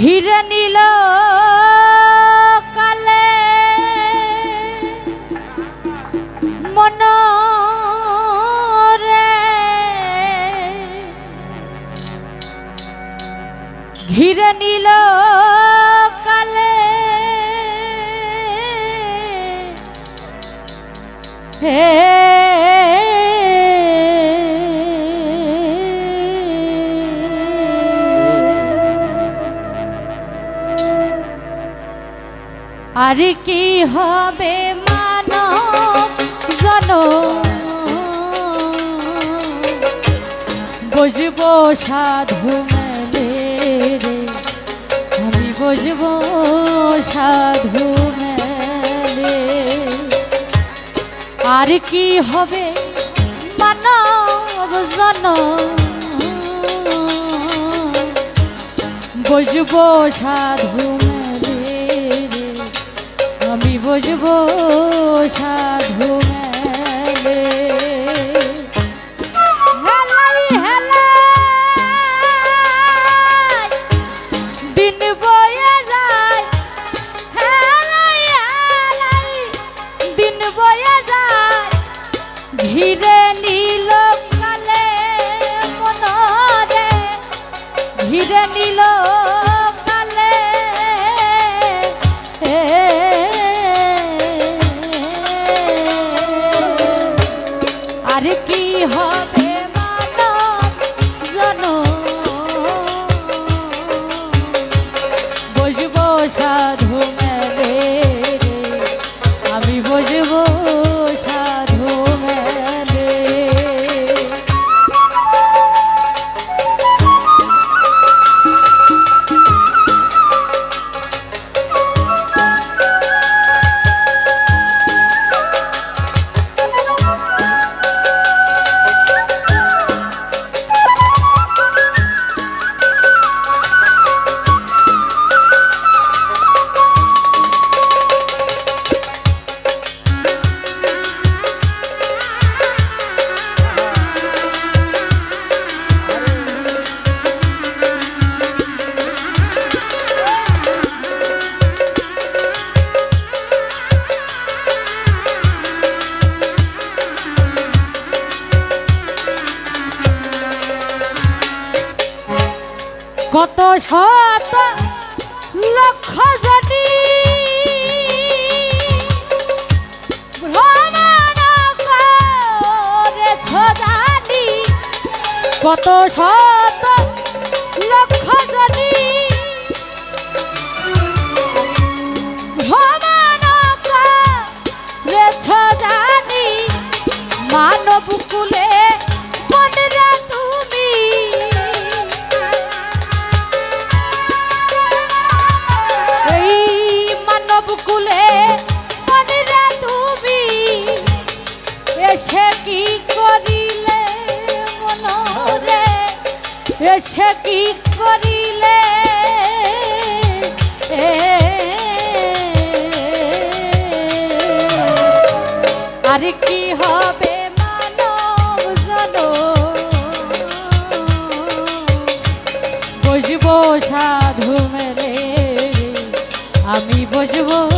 ঘিরে নিল কালে। মন ঘিরে নিল কালে। হে আর কি হবে মানব জন বসবো সাধু মেলে রে আমি বসবো সাধু মেলে আর কি হবে মানব জন বসবো সাধু মেলে বসবো সাধু মেলে। হেলাই হেলাই নীল কালে মনরে ঘিরে নীল কত শত লক্ষ ভ্রমণ কত শত এসে কি করিলে আর কি হবে জন? সাধু মেলে আমি বসবো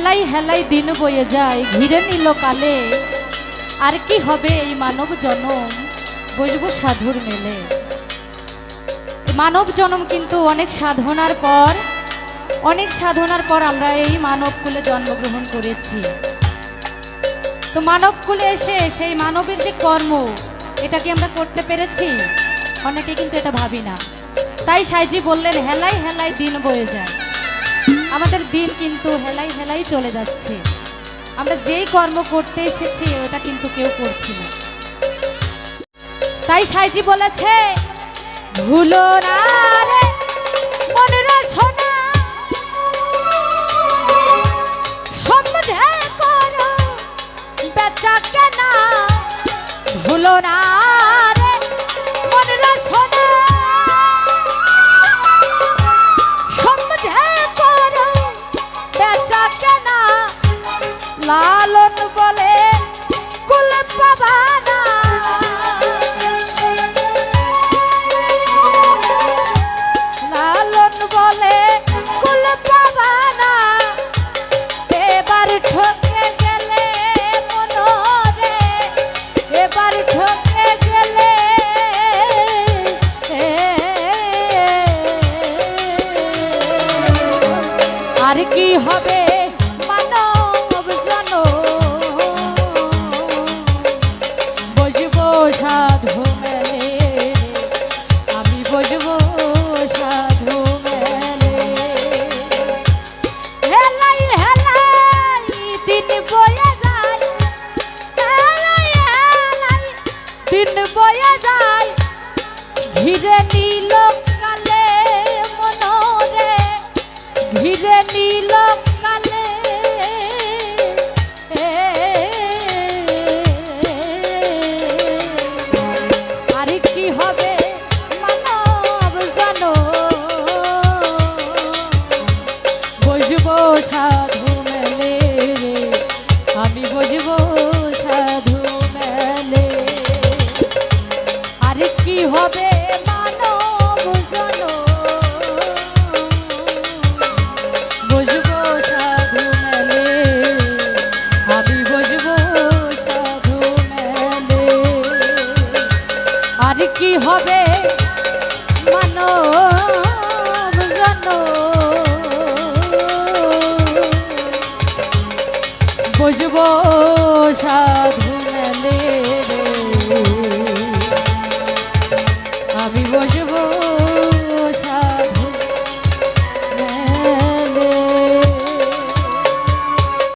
হেলাই হেলাই দিন বয়ে যায়, ঘিরে নিল কালে। আর কি হবে এই মানব জনম? বসবো সাধুর মেলে। মানব জনম কিন্তু অনেক সাধনার পর, অনেক সাধনার পর আমরা এই মানব কুলে জন্মগ্রহণ করেছি। তো মানব কুলে এসে সেই মানবের যে কর্ম, এটা কি আমরা করতে পেরেছি? অনেকে কিন্তু এটা ভাবি না। তাই সাইজি বললেন, হেলাই হেলাই দিন বয়ে যায়। আমাদের দিন কিন্তু হেলাই হেলাই চলে যাচ্ছে। আমরা যেই কর্ম করতে এসেছি, ওটা কিন্তু কেউ করছি না। তাই সাইজি বলেছে, ভুলো না ভুলো না। ঘিরে নীল জন